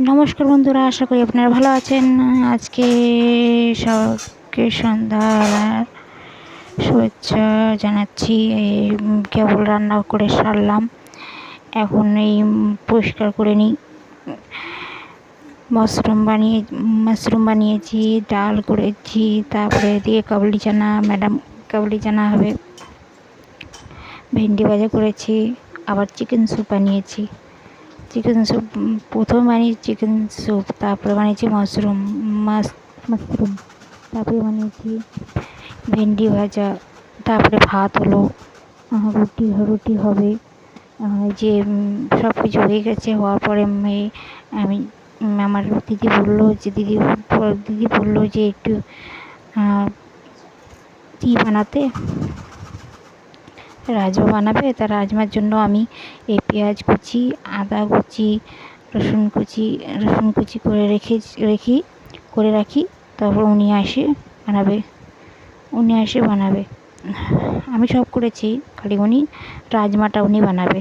নমস্কার বন্ধুরা, আশা করি আপনারা ভালো আছেন। আজকে সবকে সন্ধ্যার শুভেচ্ছা জানাচ্ছি। কেবল রান্না করে সারলাম। এখন এই পরিষ্কার করে নিই। মাশরুম বানিয়ে, মাশরুম বানিয়েছি, ডাল করেছি, তারপরে দিয়ে কাবলি চানা, ম্যাডাম কাবলি চানা হবে। ভেন্ডি ভাজা করেছি, আবার চিকেন স্যুপ বানিয়েছি। চিকেন স্যুপ প্রথমে বানিয়েছি চিকেন স্যুপ তারপরে বানিয়েছি মাশরুম মাছ মাশরুম তারপরে বানিয়েছি ভেন্ডি ভাজা, তারপরে ভাত হলো রুটি রুটি হবে যে সব কিছু হয়ে গেছে, হওয়ার পরে আমি আমার দিদি বলল যে, দিদি দিদি বলল যে, একটু কী বানাতে? রাজমা বানাবে। তা রাজমার জন্য আমি এই পেঁয়াজ কুচি, আদা কুচি, রসুন কুচি রসুন কুচি করে রেখে, রেখি, করে রাখি। তারপর উনি আসে বানাবে। উনি আসে বানাবে। আমি সব করেছি, খালি উনি রাজমাটা উনি বানাবে।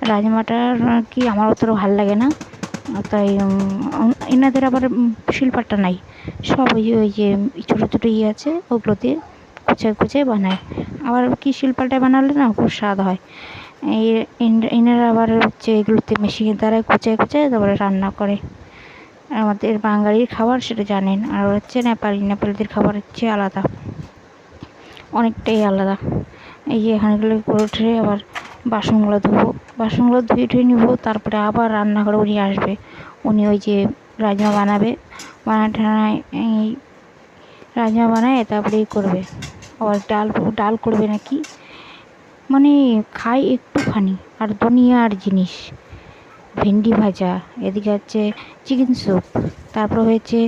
রাজমাটা কি আমার অতটা ভালো লাগে না। তাই এনাদের আবার শিল্পাটা নাই। সব ওই যে ওই যে ছোটো ছোটো ইয়ে আছে, ওগুলোতে কুচায় কুচায় বানায়। আবার কি শিল্পাটায় বানালে না খুব স্বাদ হয়। এই এনারা আবার হচ্ছে এগুলোতে মেশিনের দ্বারাই কুচায় কুচায় তারপরে রান্না করে। আমাদের বাঙালির খাবার সেটা জানেন, আর হচ্ছে নেপালি, নেপালিদের খাবার হচ্ছে আলাদা। অনেকটাই আলাদা। এই যে এখানেগুলো করে উঠে আবার বাসনগুলো ধুবো। বাসনগুলো ধুয়ে ধুয়ে নিবো, তারপরে আবার রান্নাঘরে উনি আসবে। উনি ওই যে রাজমা বানাবে। বানায় এই রাজমা বানায় তারপরে করবে। আবার ডাল ডাল করবে নাকি? মানে খাই একটুখানি। আর দুনিয়ার জিনিস, ভেন্ডি ভাজা, এদিকে হচ্ছে চিকেন স্যুপ তারপরে হয়েছে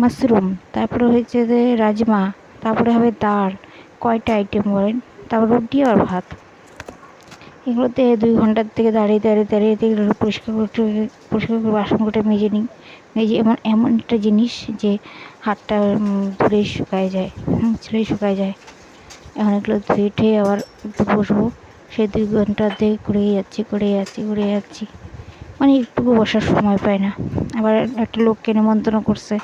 মাশরুম তারপরে হয়েছে রাজমা, তারপরে হবে ডাল কয়টা আইটেম বলেন? তারপর রুটি আর ভাত। এগুলোতে দুই ঘণ্টার থেকে দাঁড়িয়ে দাঁড়িয়ে দাঁড়িয়ে এগুলো পরিষ্কার করতে পরিষ্কার করে বাসন করে মেজে নিই। মেজে এমন এমন একটা জিনিস যে হাতটা ধরেই শুকায় যায়, হুম ছেড়েই শুকায় যায়। এখন এগুলো ধুয়ে ঠুয়ে আবার একটু বসবো। সেই দুই ঘন্টাতে ঘুরে যাচ্ছি ঘুরে যাচ্ছি ঘুরে যাচ্ছি। মানে একটুকু বসার সময় পায় না। আবার একটা লোককে নিমন্ত্রণ করছে।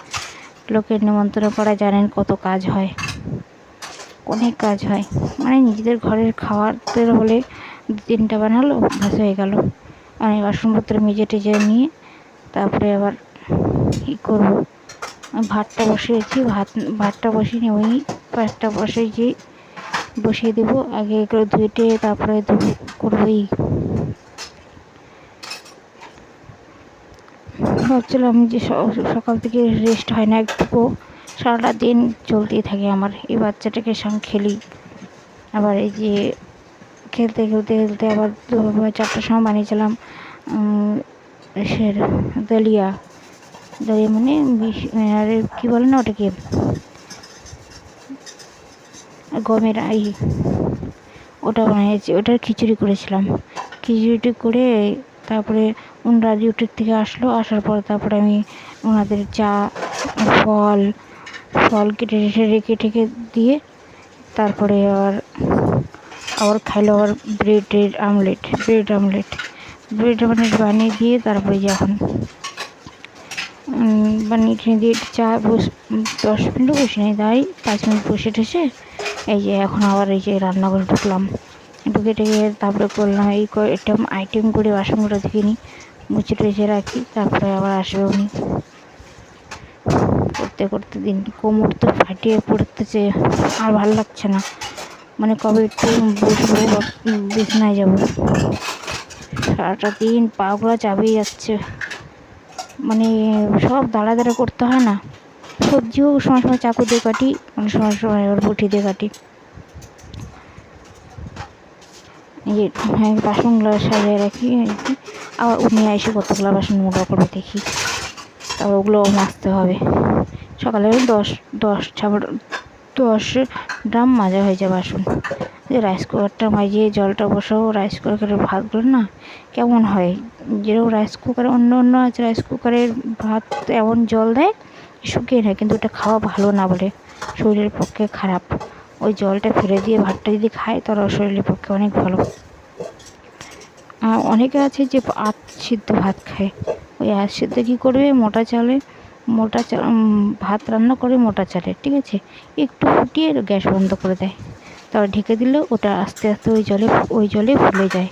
লোকের নিমন্ত্রণ করা জানেন কত কাজ হয়। অনেক কাজ হয়। মানে নিজেদের ঘরের খাওয়ার হলে তিনটা বানালো, ব্যাস হয়ে গেল। আমি বাসনপত্র মেজে টেজে নিয়ে তারপরে আবার কী করব। ভাতটা বসিয়েছি, ভাত, ভাতটা বসিয়ে নিয়ে ওই ভাতটা বসিয়েছি বসিয়ে দেবো, আগে এগুলো ধুয়েটে তারপরে করবোই। ভাবছিলাম যে সকাল থেকে রেস্ট হয় না, একটুকু সারাটা দিন চলতেই থাকে আমার। এই বাচ্চাটাকে সঙ্গে খেলি। আবার এই যে খেলতে খেলতে খেলতে আবার চারটার সময় বানিয়েছিলাম সে দলিয়া। দলিয়া মানে আর কী বলে না ওটাকে? গমের আই, ওটা বানিয়েছি ওটার খিচুড়ি করেছিলাম। খিচুড়িটি করে তারপরে ওনারা ডিউটির থেকে আসলো, আসার পর তারপরে আমি ওনাদের চা, ফল ফল কেটে, রেখে টেখে দিয়ে তারপরে আবার খাইলো আবার ব্রেডের omelette, bread omelette. Bread omelette বানিয়ে দিয়ে তারপরে যখন বানিয়ে দিয়ে চা বস, দশ মিনিটও বসে নেই, তাই পাঁচ মিনিট বসে ঠেসে এই যে এখন আবার এই যে রান্নাঘরে ঢুকলাম। ঢুকে টেকে তারপরে করলাম এই আইটেম আইটেম করে বাসনগুলো ধুয়ে নিই মুছে টুচে রাখি, তারপরে আবার আসবে উনি। করতে করতে দিন, কোমর তো ফাটিয়ে পড়তেছে, আর ভালো লাগছে না। মানে কবে একটু বসবো, বা বিছনায় যাব। সারাটা দিন পাগুলো চাপিয়ে যাচ্ছে। মানে সব দাঁড়া দাঁড়া করতে হয় না। সবজিও সময় সময় চাকু দিয়ে কাটি মানে সময় সময় আবার বটি দিয়ে কাটি। এই হ্যাঁ বাসনগুলো সাজিয়ে রাখি আবার উনি এসে কতগুলো বাসন মোটা করবে দেখি। তারপর ওগুলো মাজতে হবে। সকালে দশ দশ ছাবার দশ ড্রাম মাজা হয়ে যায় বাসন যে রাইস কুকারটা মাজিয়ে জলটা বসাও রাইস কুকারের ভাতগুলো না কেমন হয়? যেরকম রাইস কুকারে অন্য অন্য আছে রাইস কুকারের ভাত এমন জল দেয় শুকিয়ে নেয়, কিন্তু ওটা খাওয়া ভালো না বলে। শরীরের পক্ষে খারাপ। ওই জলটা ফেলে দিয়ে ভাতটা যদি খায়, তাহলে শরীরের পক্ষে অনেক ভালো। অনেকে আছে যে আত সিদ্ধ ভাত খায়। ওই আঁশ সিদ্ধ কী করবে? মোটা চালে মোটা ভাত রান্না করে মোটা চালে ঠিক আছে? একটু ফুটিয়ে গ্যাস বন্ধ করে দেয়। তারপর ঢেকে দিলে ওটা আস্তে আস্তে ওই জলে ওই জলে ফুলে যায়।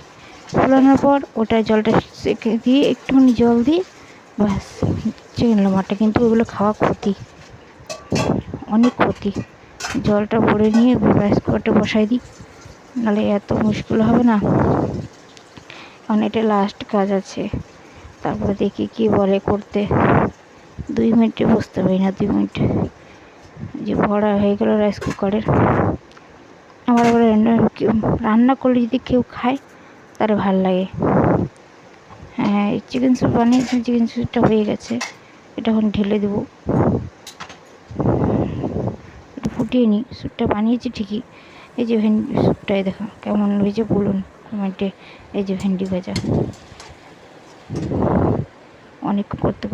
ফুলানোর পর ওটা জলটা সেকে দিয়ে একটুখানি জল দিয়ে ব্যাস চিকেন লোমাটা কিন্তু ওগুলো খাওয়া ক্ষতি। অনেক ক্ষতি। জলটা ভরে নিয়ে রাইস কুকারটা বসাই দিই। নাহলে এত মুশকিল হবে না। কারণ এটা লাস্ট কাজ আছে। তারপরে দেখি কি বলে করতে। দুই মিনিটে বসতে পারি না, দুই মিনিট। যে ভরা হয়ে গেল রাইস কুকারের আমার আবার রান্না করলে যদি কেউ খায়, তার ভালো লাগে। হ্যাঁ চিকেন স্যুপ বানিয়েছি চিকেন স্যুপটা হয়ে গেছে। এটা এখন ঢেলে দেবো। একটু ফুটিয়ে নিই স্যুপটা বানিয়েছি ঠিকই। এই যে ভেন্ডি স্যুপটাই দেখো কেমন হয়েছে, বলুন কমেন্টে। এই যে ভেন্ডি ভাজা। অনেক করতে